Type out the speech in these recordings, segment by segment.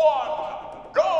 one, go!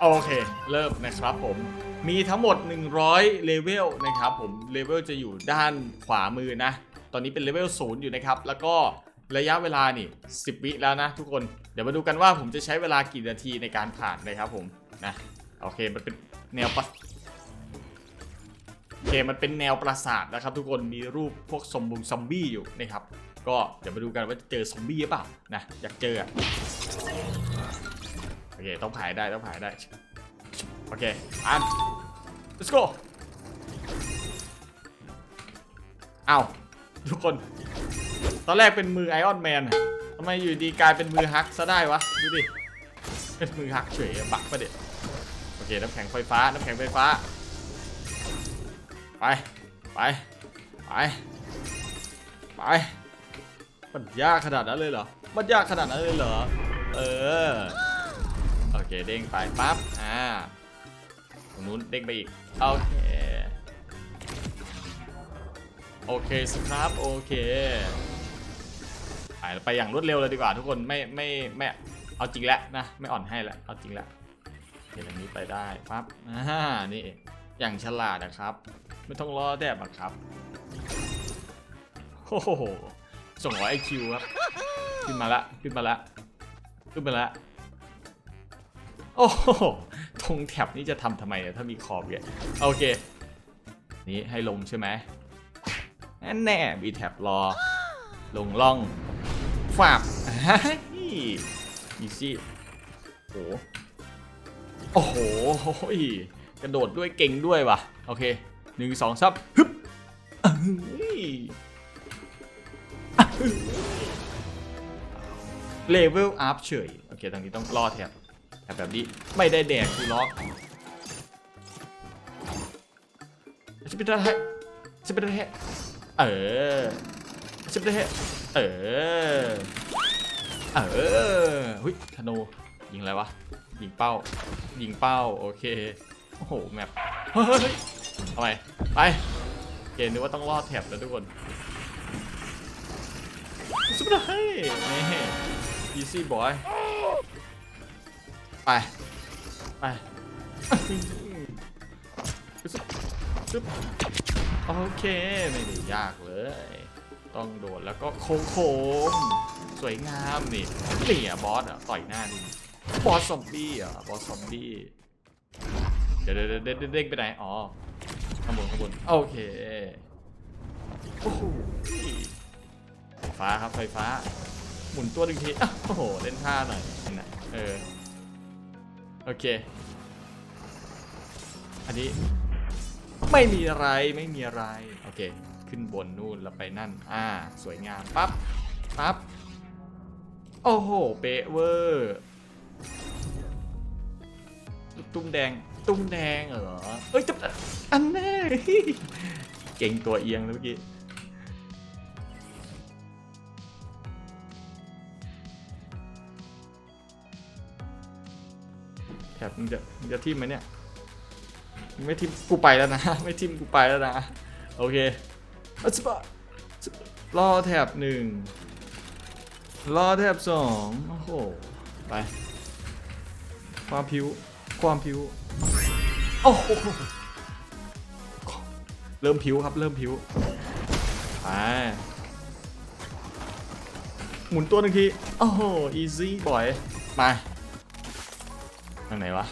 โอเค เริ่มนะครับผม มีทั้งหมด 100 เลเวลนะครับผม เลเวลจะอยู่ด้านขวามือนะ ตอนนี้เป็นเลเวลศูนย์อยู่นะครับ แล้วก็ระยะเวลานี่ 10 วิแล้วนะทุกคน เดี๋ยวมาดูกันว่าผมจะใช้เวลากี่นาทีในการผ่านนะครับผมนะโอเคมันเป็นแนวปะโอเคมันเป็นแนวปราสาทนะครับ ทุกคนมีรูปพวกซอมบุงซอมบี้อยู่นะครับ ก็เดี๋ยวมาดูกันว่าจะเจอซอมบี้หรือเปล่านะอยากเจอโอเคต้องผ่านได้ต้องผ่านได้ โอเคอัน let's go เอาทุกคน ตอนแรกเป็นมือไอออนแมนทำไมอยู่ดีกลายเป็นมือฮักซะได้วะ ดูดิ เป็นมือฮักเฉยบักประเด็ดโอเค น้ำแข็งไฟฟ้า น้ำแข็งไฟฟ้า ไป ไป ไป ไป มันยากขนาดนั้นเลยเหรอ มันยากขนาดนั้นเลยเหรอ เออ โอเค เด้งไปปั๊บ อ่า รงนู้นเด้งไปอีก โอเค โอเคสิครับ โอเคไปไปอย่างรวดเร็วเลยดีกว่าทุกคนไม่ไม่ไม่เอาจริงแล้วนะ ไม่อ่อนให้แล้วเอาจริงแล้วโอเคตรงนี้ไปได้ปั๊บอ่านี่อย่างฉลาดนะครับ ไม่ต้องรอแดบอะครับโอ้โหส่งร้อยไอคิวครับ ขึ้นมาละขึ้นมาละขึ้นมาละ โอ้โหตรงแถบนี้จะทำทำไมเนี่ยถ้ามีขอบเนี่ยโอเค นี่ให้ลงใช่ไหมนั่นแน่มีแถบรอ ลงล่องฝาบอีซี่โอ้โอ้โหกระโดดด้วยเก่งด้วยว่ะ โอเคหนึ่งสองซับฮึบอื้อหือเลเวลอัพเฉย โอเค ทางนี้ต้องรอแถบ แบแบบนี้ไม่ได้แดกคือล็อกจะเป็นอะไรจะเป็นอะไรเออจะเป็นอะไรเออ เออหุยธนูยิงอะไรวะ ยิงเป้า ยิงเป้า โอเค โอ้โห แมปเฮ้ยเอาไปไป เกมนึกว่าต้องรอดแถบแล้วทุกคนสุดเลยนี่ easy boy ไป ไปซึบซึบโอเค ไม่ได้ยากเลย ต้องโดดแล้วก็โค้งโค้งๆสวยงามนี่นี่อะบอสอะต่อยหน้านี่บอสซอมบี้อะบอสซอมบี้เดี๋ยวเดี๋ยวเดี๋ยวเด้งไปไหนอ๋อข้างบนข้างบนโอเคโอ้โหไฟฟ้าครับไฟฟ้า หมุนตัวหนึ่งทีอ้าวโอ้โหเล่นท่าหน่อยนั่นนะเออ โอเค อันนี้ไม่มีอะไรไม่มีอะไร โอเค ขึ้นบนนู่นแล้วไปนั่น อ่า สวยงามปั๊บปั๊บโอ้โห เป๊ะเวอร์ตุ้มแดง ตุ้มแดงเหรอ เอ้ยจะอันแน่ เก่งตัวเอียงเลยเมื่อกี้ แถบมึงจะมึงจะทิมไหมเนี่ยไม่ทิมกูไปแล้วนะ ไม่ทิมกูไปแล้วนะ โอเคอัสบะรอแถบหนึ่งรอแถบสองโอ้โห ไป ความผิว ความผิว โอ้โห เริ่มผิวครับ เริ่มผิวไปหมุนตัวหนึ่งที โอ้โห easy บ่อย มา ทางไหนวะ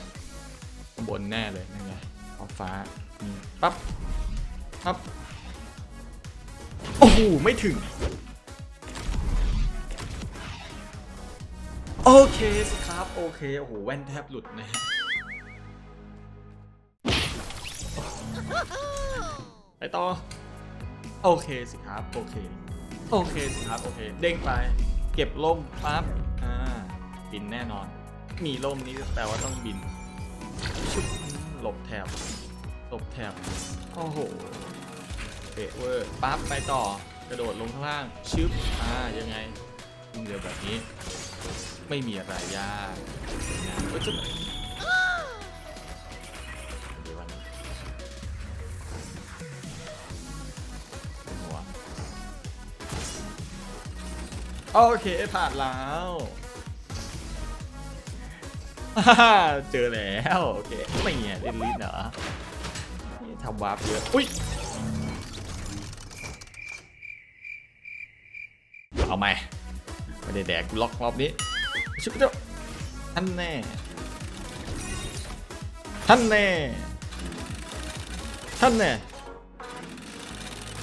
ข้างบนแน่เลยนั่นไงออกฟ้านี่ปั๊บปั๊บโอ้โหไม่ถึง โอเคสิครับ โอเค โอ้โห แว่นแทบหลุดนะฮะไปต่อ โอเคสิครับ โอเค โอเคสิครับ โอเค เด้งไป เก็บล่มปั๊บ อ่าบินแน่นอน มีล่มนี้แปลว่าต้องบินชุบหลบแถบหลบแถบโอ้โหเปะเวอร์ปั๊บไปต่อกระโดดลงข้างล่างชึบอ่ายังไงวิ่งเร็วแบบนี้ ไม่มีอะไรยากนะก็จะดีวันนี้หัวโอเคผ่านแล้วฮ่าฮ่า เจอแล้วโอเคไม่เงี้ยเล่นลิ้นเหรอทำวาร์ปเยอะอุ้ยเอาไหมไม่ได้แดกล็อกรอบนี้ชุบเจ้าท่านแน่ท่านแน่ท่านแน่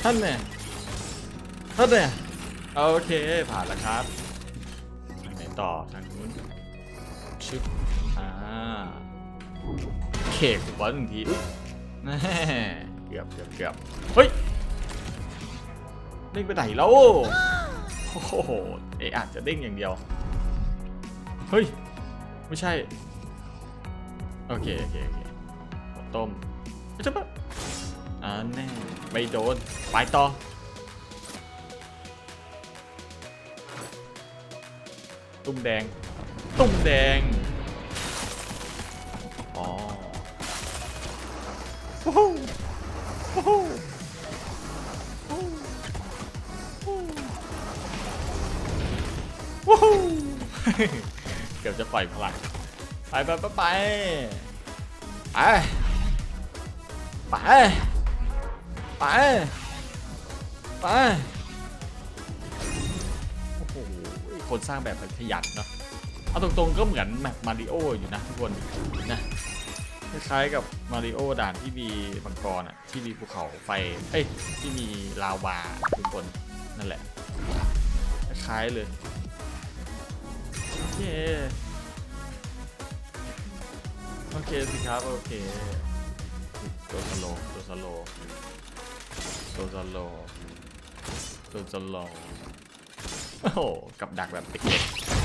ท่านแน่ท่านแน่โอเคผ่านแล้วครับไหนต่อทางนู้น ชึบอ่าเคกบอลหนึ่งทีแน่เกือบเกือบเกือบเฮ้ยเด้งไปไหนแล้วโอ้โหเออาจจะเด้งอย่างเดียว เฮ้ย ไม่ใช่ โอเค โอเค โอเคข้าวต้มจะปะอ่าแน่ไม่โดน ไปต่อ ตุ้มแดง ตุ้มแดง อ๋อวู้ฮู้วู้ฮู้วู้ฮู้วู้ฮู้เกือบจะปล่อยพลัง ไปไปไปไปไปไปไปไปโอ้โหคนสร้างแบบขยันเนาะ เอาตรงๆก็เหมือนแมปมาริโออยู่นะทุกคนนะคล้ายๆกับมาริโอด่านที่มีมังกรอะที่มีภูเขาไฟเอ้ยที่มีลาวาทุกคนนั่นแหละคล้ายเลยโอเคโอเคสิครับโอเคตัวสโลว์ตัวสโลว์ตัวสโลว์ตัวสโลโอ้โหกับดักแบบเด็กๆ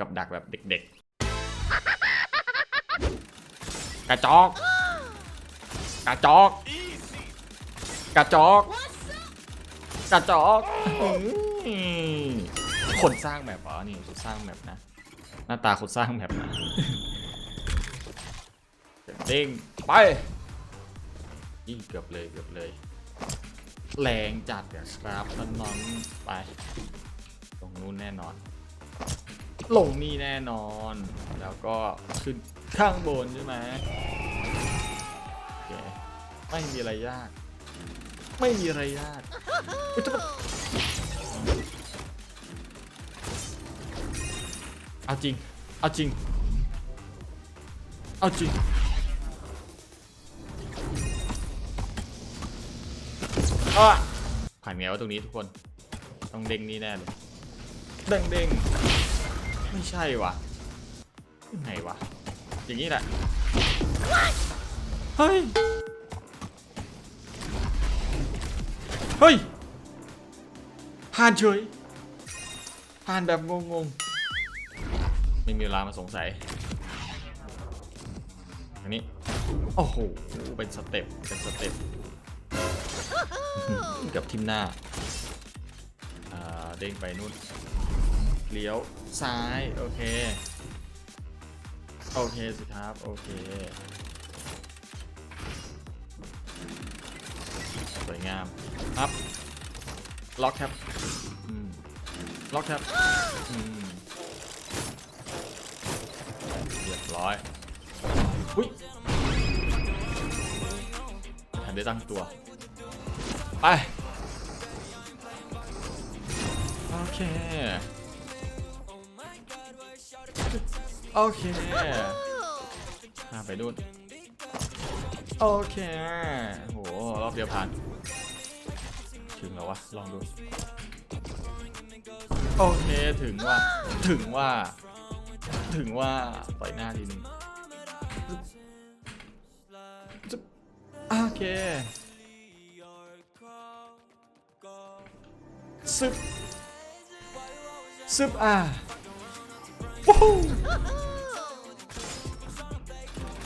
กับดักแบบเด็กๆ กระจอก กระจอก กระจอก กระจอกคนสร้างแบบเหรอนี่คนสร้างแบบนะ หน้าตาคนสร้างแบบนะเด้งไปยิ่งเกือบเลยเกือบเลย แรงจัดอะครับน้องๆไป ตรงนู้นแน่นอน ลงนี่แน่นอน แล้วก็ขึ้นข้างบนใช่ไหมโอเคไม่มีอะไรยาก ไม่มีอะไรยากอุจะเอาจริง เอาจริง เอาจริงอะผ่านไงวะตรงนี้ทุกคน ต้องเด้งนี่แน่เลย เด้งเด้ง ไม่ใช่วะยังไงวะ อย่างนี้แหละ เฮ้ย เฮ้ย ผ่านเฉย ผ่านแบบงงๆ ไม่มีเวลามาสงสัย อันนี้ โอ้โห เป็นสเต็ป เป็นสเต็ปเกับทิมหน้าอ่าเด้งไปนู่น เลี้ยวซ้ายโอเค โอเคสิครับโอเคสวยงามอัพล็อกครับล็อกครับเรียบร้อยอุ้ยทันได้ตั้งตัว ไป โอเค โอเคข้ามไปนู่นโอเคโหรอบเดียวผ่าน ถึงแล้ววะ ลองดู โอเค ถึงว่า ถึงว่า ถึงว่าปล่อยหน้าทีนึงจึ๊บโอเคซึบซึบอะ วู้ฮู้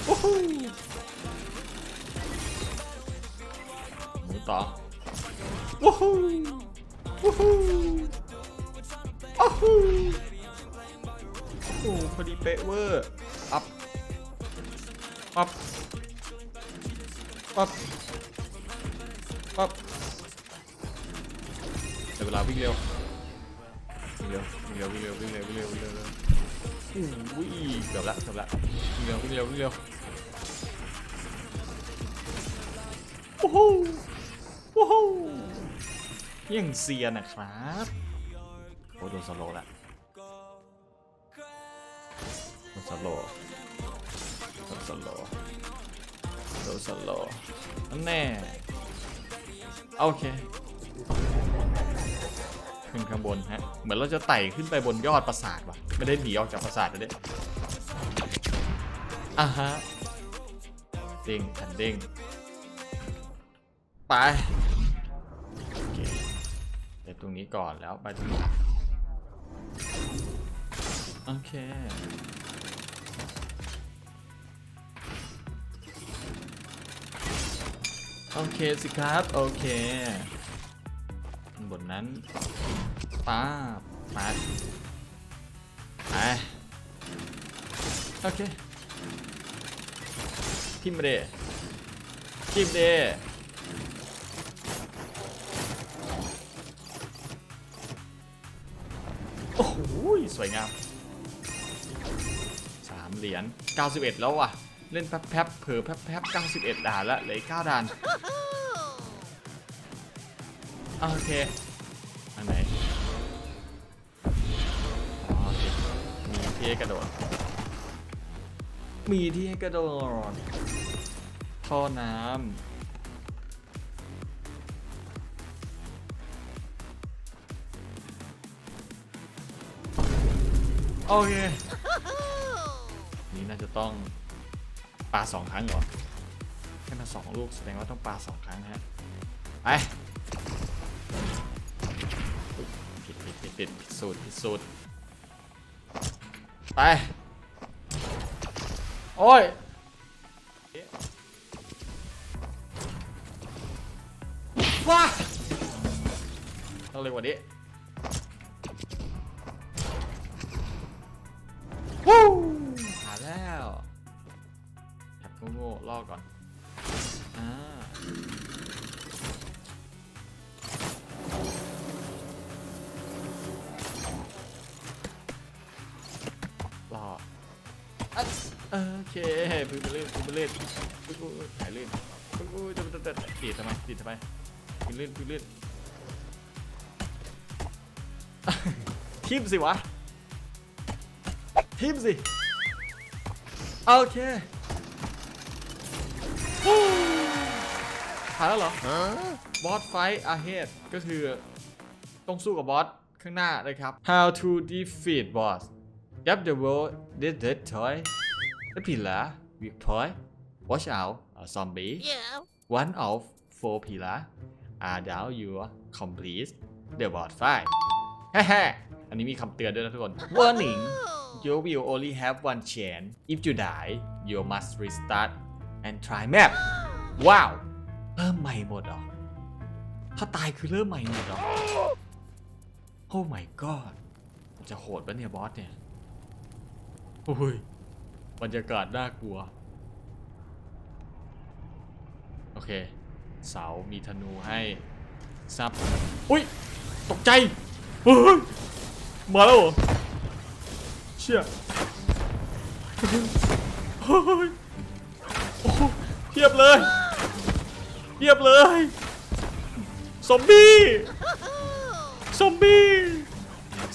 วู้ฮู้ต่อวู้ฮู้วู้ฮู้อ้ฮู้โอ้พอดีเป๊ะเวอร์อัพอัพอัพอัพเดี๋ยวเวลาวิ่งเร็ววิ่งเร็ววิ่งเร็ววิ่งเร็ววิ่งเร็ววิ่งเร็ววิ่งเร็ว อุ้ยเกือบละเกือบละวิ่งเร็ววิ่งเร็ววิ่งเร็วโอ้โหโอ้โหยังเซียนนะครับโอ้โดนสโลละโดนสโลโดนสโลโดนสโลนั่นแน่โอเค ขึ้นข้างบนฮะ เหมือนเราจะไต่ขึ้นไปบนยอดปราสาทว่ะ ไม่ได้หนีออกจากปราสาทเลยอะฮะ เด้งขันเด้ง ไปโอเคเดี๋ยวตรงนี้ก่อนแล้วไปตรงนี้โอเคโอเคสิครับ โอเค นนั้นป้าบไปไปโอเคทิมเดทิมเดโอ้โหสวยงามสามเหรียญ91 แล้วว่ะ เล่นแป๊บๆเผลอแป๊บๆ91 ด่านละเหลือ9ด่าน โอเค ที่ให้กระโดด มีที่ให้กระโดด ท่อน้ำ โอเค นี่น่าจะต้องปาสองครั้งเหรอแค่มาสองลูกแสดงว่าต้องปาสองครั้งนะฮะ ไปอุ๊ยผิดผิดผิดผิดผิดสูตรผิดสูตร ไป โอ้ย ว้าต้องเร็วกว่านี้วู้หาแล้วแอบโง่ๆล่อก่อน เคพื้นไปเล่นพื้นไปเล่นพื้นอุ้ยถ่ายเล่นพื้นอุ้ยจะจะจะตีทำไมตีทำไมพื้นเล่นพื้นเล่นทิมสิวะทิมสิโอเคผ่านแล้วเหรอบอสไฟอาเฮดก็คือต้องสู้กับบอสข้างหน้านะครับ How to defeat boss Yep the world did that toy pillar weak toy Watch out a zombie Yeah. One of four pillar are down your complete the boss fight แฮ่ๆอันนี้มีคำเตือนด้วยนะทุกคน Warning Oh. You will only have one chance. If you die, you must restart and try map. ว้าวเริ่มใหม่หมดเหรอถ้าตายคือเริ่มใหม่หมดเหรอ Oh my god จะโหดปะเนี่ยบอสเนี่ยโอ้ย บรรยากาศน่ากลัว โอเค เสามีธนูให้ซับอุ้ย ตกใจเฮ้ยมาแล้วเหรอเชี่ยเฮ้ยโอ้โหเทียบเลยเทียบเลยซอมบี้ซอมบี้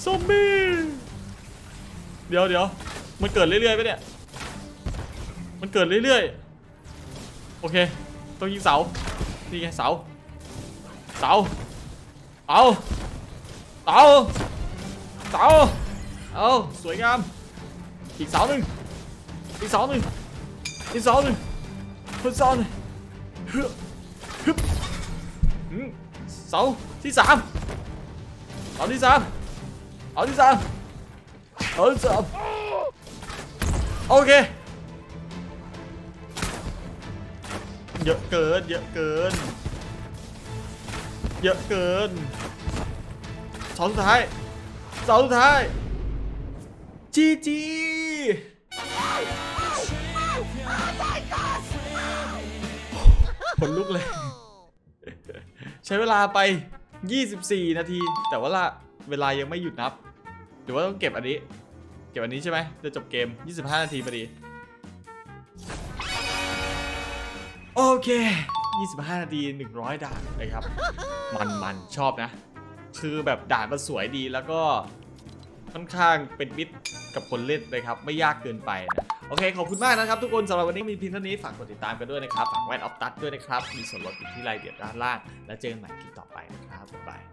ซอมบี้เดี๋ยวเดี๋ยวมันเกิดเรื่อยๆไปเนี่ย มันเกิดเรื่อยๆ โอเค ต้องยิงเสา นี่ไงเสา เสา เอาเสา เสา เอาสวยงาม อีกเสาหนึ่งอีกเสาหนึ่งอีกเสาหนึ่งอีกเสาหนึ่งฮึบฮึบเสาที่สามเสาที่สามเสาที่สามเสาที่สามโอเค เยอะเกิน เยอะเกิน เยอะเกินเสาสุดท้ายเสาสุดท้ายจีจีผลลุกเลย ใช้เวลาไป 24 นาที แต่ว่าละเวลายังไม่หยุดนับ หรือว่าต้องเก็บอันนี้ เก็บอันนี้ใช่ไหมจะจบเกม 25 นาทีพอดี โอเค 25 นาที 100 ด่านนะครับ มันมันชอบนะ คือแบบด่านมันสวยดีแล้วก็ค่อนข้างเป็นมิตรกับคนเล่นนะครับ ไม่ยากเกินไปนะโอเค ขอบคุณมากนะครับทุกคนสำหรับวันนี้มีเพียงเท่านี้ ฝากกดติดตามกันด้วยนะครับ ฝากแวนออฟตัดด้วยนะครับ มีส่วนลดอยู่ที่รายละเอียดด้านล่าง แล้วเจอกันใหม่คลิปต่อไปนะครับ บ๊ายบาย